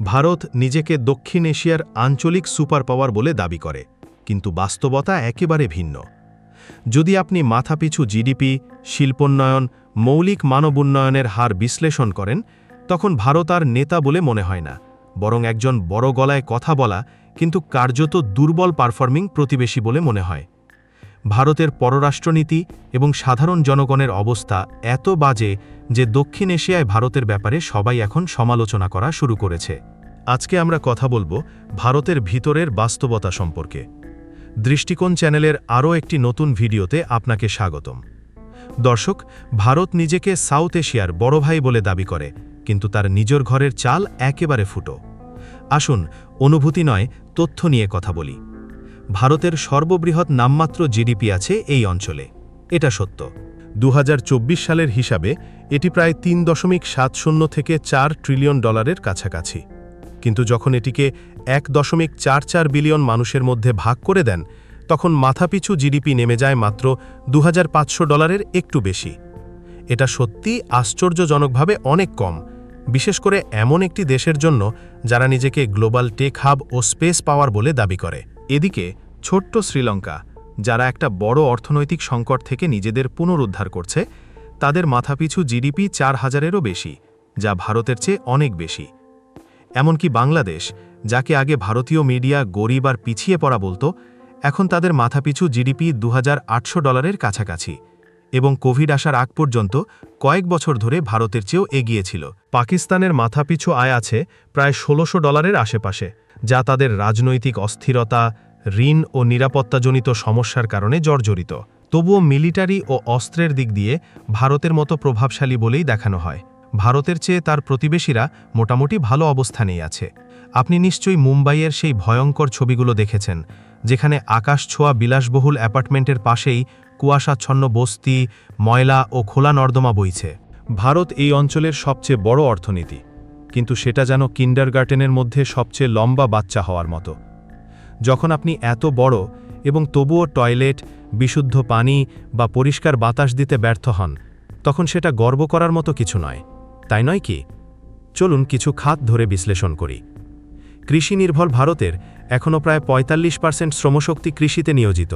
ভারত নিজেকে দক্ষিণ এশিয়ার আঞ্চলিক সুপার পাওয়ার বলে দাবি করে, কিন্তু বাস্তবতা একেবারে ভিন্ন। যদি আপনি মাথাপিছু জিডিপি, শিল্পোন্নয়ন, মৌলিক মানব উন্নয়নের হার বিশ্লেষণ করেন, তখন ভারত আর নেতা বলে মনে হয় না, বরং একজন বড় গলায় কথা বলা, কিন্তু কার্যত দুর্বল পারফর্মিং প্রতিবেশী বলে মনে হয়। ভারতের পররাষ্ট্রনীতি এবং সাধারণ জনগণের অবস্থা এত বাজে যে দক্ষিণ এশিয়ায় ভারতের ব্যাপারে সবাই এখন সমালোচনা করা শুরু করেছে। আজকে আমরা কথা বলব ভারতের ভিতরের বাস্তবতা সম্পর্কে। দৃষ্টিকোণ চ্যানেলের আরও একটি নতুন ভিডিওতে আপনাকে স্বাগতম। দর্শক, ভারত নিজেকে সাউথ এশিয়ার বড় ভাই বলে দাবি করে, কিন্তু তার নিজের ঘরের চাল একেবারে ফুটো। আসুন, অনুভূতি নয়, তথ্য নিয়ে কথা বলি। ভারতের সর্ববৃহৎ নামমাত্র জিডিপি আছে এই অঞ্চলে। এটা সত্য। দু হাজার চব্বিশ সালের হিসাবে এটি প্রায় তিন দশমিক সাত শূন্য থেকে চার ট্রিলিয়ন ডলারের কাছাকাছি। কিন্তু যখন এটিকে এক দশমিক চার চার বিলিয়ন মানুষের মধ্যে ভাগ করে দেন, তখন মাথাপিছু জিডিপি নেমে যায় মাত্র দু হাজার পাঁচশো ডলারের একটু বেশি। এটা সত্যি আশ্চর্যজনকভাবে অনেক কম, বিশেষ করে এমন একটি দেশের জন্য যারা নিজেকে গ্লোবাল টেক হাব ও স্পেস পাওয়ার বলে দাবি করে। এদিকে ছোট্ট শ্রীলঙ্কা, যারা একটা বড় অর্থনৈতিক সংকট থেকে নিজেদের পুনরুদ্ধার করছে, তাদের মাথাপিছু জিডিপি চার হাজারেরও বেশি, যা ভারতের চেয়ে অনেক বেশি। এমনকি বাংলাদেশ, যাকে আগে ভারতীয় মিডিয়া গরিব আর পিছিয়ে পড়া বলতো, এখন তাদের মাথাপিছু জিডিপি দু হাজার আটশো ডলারের কাছাকাছি এবং কোভিড আসার আগ পর্যন্ত কয়েক বছর ধরে ভারতের চেয়েও এগিয়েছিল পাকিস্তানের মাথাপিছু আয় আছে প্রায় ষোলোশো ডলারের আশেপাশে। যা তাদের রাজনৈতিক অস্থিরতা, ঋণ ও নিরাপত্তাজনিত সমস্যার কারণে জর্জরিত। তবুও মিলিটারি ও অস্ত্রের দিক দিয়ে ভারতের মতো প্রভাবশালী বলেই দেখানো হয়। ভারতের চেয়ে তার প্রতিবেশীরা মোটামুটি ভালো অবস্থানেই আছে। আপনি নিশ্চয়ই মুম্বাইয়ের সেই ভয়ঙ্কর ছবিগুলো দেখেছেন, যেখানে আকাশ ছোঁয়া বিলাসবহুল অ্যাপার্টমেন্টের পাশেই কুয়াশাচ্ছন্ন বস্তি, ময়লা ও খোলা নর্দমা বইছে। ভারত এই অঞ্চলের সবচেয়ে বড় অর্থনীতি। কিন্তু সেটা যেন কিন্ডারগার্টেনের মধ্যে সবচেয়ে লম্বা বাচ্চা হওয়ার মতো। যখন আপনি এত বড় এবং তবুও টয়লেট, বিশুদ্ধ পানি বা পরিষ্কার বাতাস দিতে ব্যর্থ হন, তখন সেটা গর্ব করার মতো কিছু নয়, তাই নয় কি? চলুন কিছু খাত ধরে বিশ্লেষণ করি। কৃষি নির্ভর ভারতের এখনও প্রায় ৪৫ পার্সেন্ট শ্রমশক্তি কৃষিতে নিয়োজিত,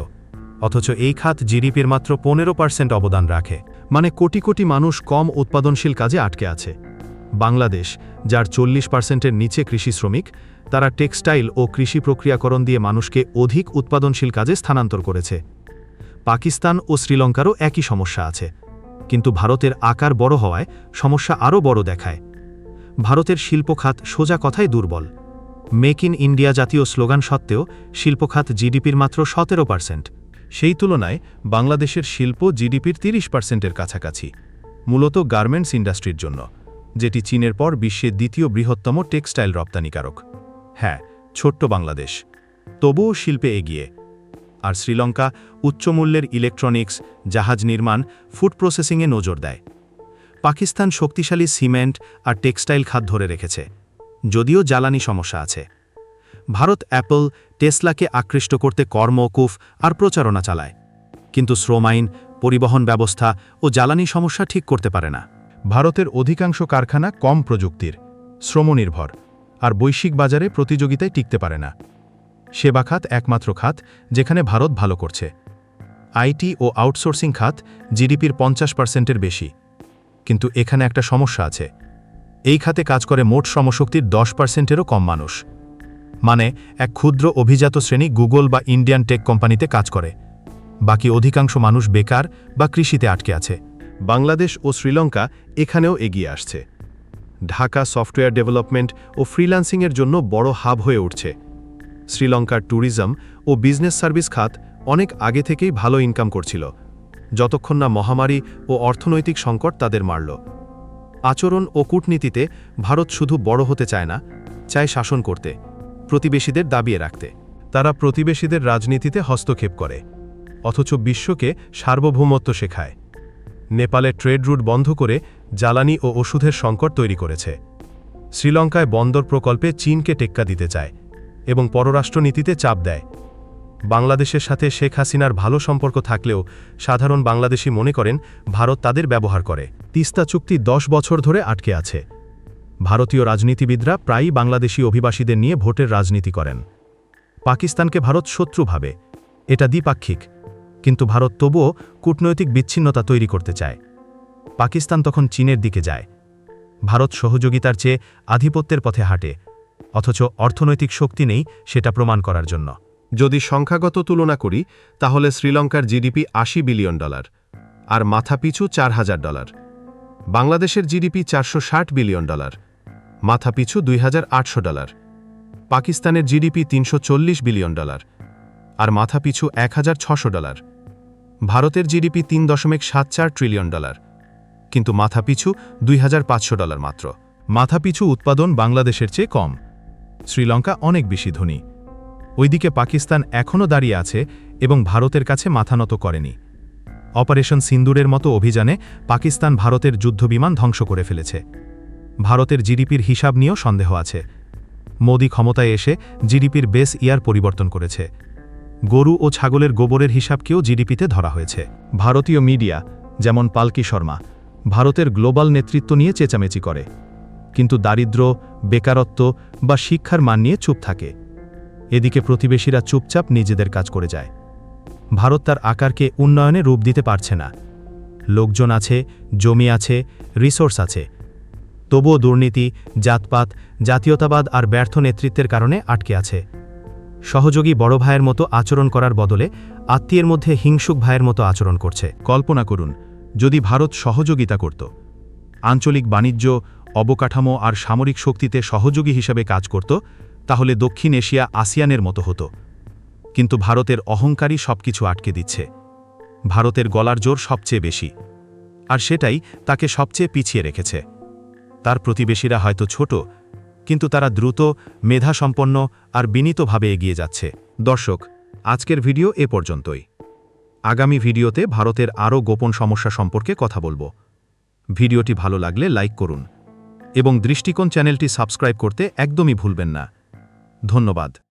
অথচ এই খাত জিডিপির মাত্র পনেরো পার্সেন্ট অবদান রাখে মানে কোটি কোটি মানুষ কম উৎপাদনশীল কাজে আটকে আছে। বাংলাদেশ, যার চল্লিশ পার্সেন্টের নিচে কৃষি শ্রমিক, তারা টেক্সটাইল ও কৃষি প্রক্রিয়াকরণ দিয়ে মানুষকে অধিক উৎপাদনশীল কাজে স্থানান্তর করেছে। পাকিস্তান ও শ্রীলঙ্কারও একই সমস্যা আছে। কিন্তু ভারতের আকার বড় হওয়ায় সমস্যা আরও বড় দেখায়। ভারতের শিল্পখাত সোজা কথায় দুর্বল। মেক ইন ইন্ডিয়া জাতীয় স্লোগান সত্ত্বেও শিল্পখাত জিডিপির মাত্র সতেরো পার্সেন্ট। সেই তুলনায় বাংলাদেশের শিল্প জিডিপির তিরিশ পার্সেন্টের কাছাকাছি। মূলত গার্মেন্টস ইন্ডাস্ট্রির জন্য। যেটি চীনের পর বিশ্বের দ্বিতীয় বৃহত্তম টেক্সটাইল রপ্তানিকারক। হ্যাঁ ছোট্ট বাংলাদেশ। তবুও শিল্পে এগিয়ে। আর শ্রীলঙ্কা উচ্চমূল্যের ইলেকট্রনিক্স, জাহাজ নির্মাণ, ফুড প্রসেসিংয়ে নজর দেয়। পাকিস্তান শক্তিশালী সিমেন্ট আর টেক্সটাইল খাত ধরে রেখেছে। যদিও জ্বালানি সমস্যা আছে। ভারত অ্যাপল টেসলাকে আকৃষ্ট করতে কর্মকুফ আর প্রচারণা চালায়। কিন্তু শ্রম আইন, পরিবহন ব্যবস্থা ও জ্বালানি সমস্যা ঠিক করতে পারে না। ভারতের অধিকাংশ কারখানা কম প্রযুক্তির, শ্রমনির্ভর, আর বৈশ্বিক বাজারে প্রতিযোগিতায় টিকতে পারে না। সেবা খাত একমাত্র খাত যেখানে ভারত ভালো করছে। আইটি ও আউটসোর্সিং খাত জিডিপির পঞ্চাশ পার্সেন্টের বেশি। কিন্তু এখানে একটা সমস্যা আছে। এই খাতে কাজ করে মোট শ্রমশক্তির দশ পার্সেন্টেরও কম মানুষ। মানে এক ক্ষুদ্র অভিজাত শ্রেণি গুগল বা ইন্ডিয়ান টেক কোম্পানিতে কাজ করে। বাকি অধিকাংশ মানুষ বেকার বা কৃষিতে আটকে আছে। বাংলাদেশ ও শ্রীলঙ্কা এখানেও এগিয়ে আসছে। ঢাকা সফটওয়্যার ডেভেলপমেন্ট ও ফ্রিল্যান্সিংয়ের জন্য বড় হাব হয়ে উঠছে। শ্রীলঙ্কার ট্যুরিজম ও বিজনেস সার্ভিস খাত অনেক আগে থেকেই ভালো ইনকাম করছিল। যতক্ষণ না মহামারী ও অর্থনৈতিক সংকট তাদের মারল। আচরণ ও কূটনীতিতে ভারত শুধু বড় হতে চায় না, চায় শাসন করতে, প্রতিবেশীদের দাবিয়ে রাখতে। তারা প্রতিবেশীদের রাজনীতিতে হস্তক্ষেপ করে, অথচ বিশ্বকে সার্বভৌমত্ব শেখায়। নেপালে ট্রেড রুট বন্ধ করে জ্বালানি ও ওষুধের সংকট তৈরি করেছে। শ্রীলঙ্কায় বন্দর প্রকল্পে চীনকে টেক্কা দিতে চায় এবং পররাষ্ট্রনীতিতে চাপ দেয়। বাংলাদেশের সাথে শেখ হাসিনার ভালো সম্পর্ক থাকলেও সাধারণ বাংলাদেশি মনে করেন, ভারত তাদের ব্যবহার করে। তিস্তা চুক্তি দশ বছর ধরে আটকে আছে। ভারতীয় রাজনীতিবিদরা প্রায়ই বাংলাদেশি অভিবাসীদের নিয়ে ভোটের রাজনীতি করেন। পাকিস্তানকে ভারত শত্রু ভাবে। এটা দ্বিপাক্ষিক। কিন্তু ভারত তবুও কূটনৈতিক বিচ্ছিন্নতা তৈরি করতে চায়। পাকিস্তান তখন চীনের দিকে যায়। ভারত সহযোগিতার চেয়ে আধিপত্যের পথে হাঁটে, অথচ অর্থনৈতিক শক্তি নেই সেটা প্রমাণ করার জন্য। যদি সংখ্যাগত তুলনা করি, তাহলে শ্রীলঙ্কার জিডিপি আশি বিলিয়ন ডলার আর মাথাপিছু চার হাজার ডলার। বাংলাদেশের জিডিপি চারশো ষাট বিলিয়ন ডলার, মাথাপিছু দুই হাজার আটশো ডলার। পাকিস্তানের জিডিপি তিনশো চল্লিশ বিলিয়ন ডলার আর মাথাপিছু এক হাজার ছশো ডলার। ভারতের জিডিপি তিন দশমিক সাত চার ট্রিলিয়ন ডলার। কিন্তু মাথাপিছু দুই হাজার পাঁচশো ডলার মাত্র। মাথাপিছু উৎপাদন বাংলাদেশের চেয়ে কম। শ্রীলঙ্কা অনেক বেশি ধনী। ওইদিকে পাকিস্তান এখনও দাঁড়িয়ে আছে এবং ভারতের কাছে মাথা নত করেনি। অপারেশন সিন্দুরের মতো অভিযানে পাকিস্তান ভারতের যুদ্ধবিমান ধ্বংস করে ফেলেছে। ভারতের জিডিপির হিসাব নিয়েও সন্দেহ আছে। মোদি ক্ষমতায় এসে জিডিপির বেস ইয়ার পরিবর্তন করেছে। গরু ও ছাগলের গোবরের হিসাবকেও জিডিপিতে ধরা হয়েছে। ভারতীয় মিডিয়া, যেমন পালকি শর্মা, ভারতের গ্লোবাল নেতৃত্ব নিয়ে চেঁচামেচি করে। কিন্তু দারিদ্র্য বেকারত্ব বা শিক্ষার মান নিয়ে চুপ থাকে। এদিকে প্রতিবেশীরা চুপচাপ নিজেদের কাজ করে যায়। ভারত তার আকারকে উন্নয়নে রূপ দিতে পারছে না। লোকজন আছে, জমি আছে, রিসোর্স আছে। তবুও দুর্নীতি, জাতপাত, জাতীয়তাবাদ আর ব্যর্থ নেতৃত্বের কারণে আটকে আছে। সহযোগী বড় ভাইয়ের মতো আচরণ করার বদলে আত্মীয়ের মধ্যে হিংসুক ভাইয়ের মতো আচরণ করছে। কল্পনা করুন, যদি ভারত সহযোগিতা করত, আঞ্চলিক বাণিজ্য, অবকাঠামো আর সামরিক শক্তিতে সহযোগী হিসাবে কাজ করত, তাহলে দক্ষিণ এশিয়া আসিয়ানের মতো হতো। কিন্তু ভারতের অহংকারই সবকিছু আটকে দিচ্ছে। ভারতের গলার জোর সবচেয়ে বেশি। আর সেটাই তাকে সবচেয়ে পিছিয়ে রেখেছে। তার প্রতিবেশীরা হয়তো ছোট কিন্তু তারা দ্রুত, মেধাসম্পন্ন আর বিনীতভাবে এগিয়ে যাচ্ছে। দর্শক, আজকের ভিডিও এ পর্যন্তই। আগামী ভিডিওতে ভারতের আরও গোপন সমস্যা সম্পর্কে কথা বলব। ভিডিওটি ভালো লাগলে লাইক করুন এবং দৃষ্টিকোণ চ্যানেলটি সাবস্ক্রাইব করতে একদমই ভুলবেন না। ধন্যবাদ।